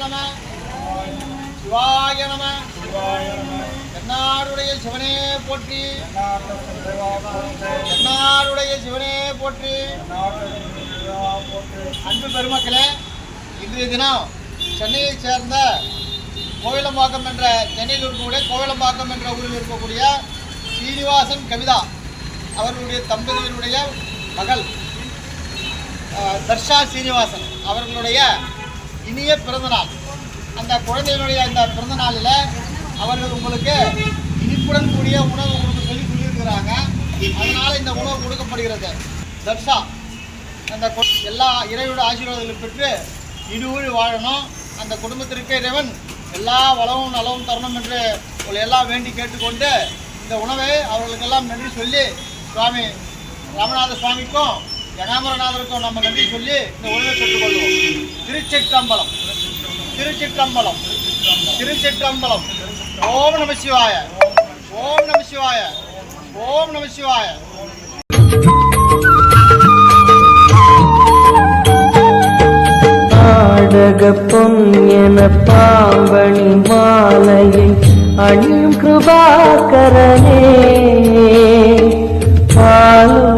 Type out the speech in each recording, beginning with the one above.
நம. சிவாய நம. என்னாருடைய சிவனே போற்றி. என்னாருடைய சிவனே போற்றி. அன்பு பெருமக்களே இன்றைய தினம் சென்னையை சேர்ந்த கோவிலம்பாக்கம் என்ற சென்னையில் இருக்கக்கூடிய கோவிலம்பாக்கம் என்ற ஊரில் இருக்கக்கூடிய சீனிவாசன் கவிதா அவர்களுடைய தம்பதியினுடைய மகள் தர்ஷா சீனிவாசன் அவர்களுடைய இனிய பிறந்தநாள். அந்த குழந்தையினுடைய அந்த பிறந்த நாளில் அவர்கள் உங்களுக்கு இனிப்புடன் கூடிய உணவு கொடுக்க சொல்லி சொல்லியிருக்கிறாங்க. அதனால் இந்த உணவு கொடுக்கப்படுகிறது. தர்ஷா அந்த எல்லா இறைவனுடைய ஆசீர்வாதங்களை பெற்று இடுவழி வாழணும். அந்த குடும்பத்திற்கு இறைவன் எல்லா வளமும் நலவும் தரணும் என்று உங்களை எல்லாம் வேண்டி கேட்டுக்கொண்டு இந்த உணவை அவர்களுக்கெல்லாம் நன்றி சொல்லி சுவாமி ராமநாத சுவாமிக்கும் யகாமரநாதருக்கும் நம்ம நன்றி சொல்லி இந்த உணவை பெற்றுக்கொள்வோம் திருச்சிற்றம்பலம். திருச்சிற்றம்பலம். திருச்சிற்றம்பலம். ஓம் நம சிவாய. ஓம் நம சிவாய. ஓம் நம சிவாய. ஆடக பொன்யன பாவணி மாலையை அணியும் கிருபாகரனே. பாலும்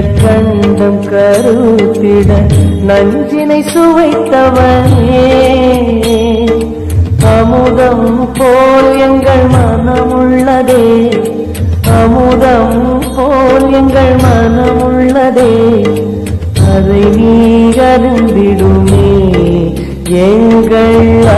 கண்டம் கருத்திட நஞ்சினை சுவைத்தவனே. அமுதம் போல் எங்கள் மனமுள்ளதே. அமுதம் போல் எங்கள் மனமுள்ளதே. அதை நீ அருந்திடுமே. எங்கள்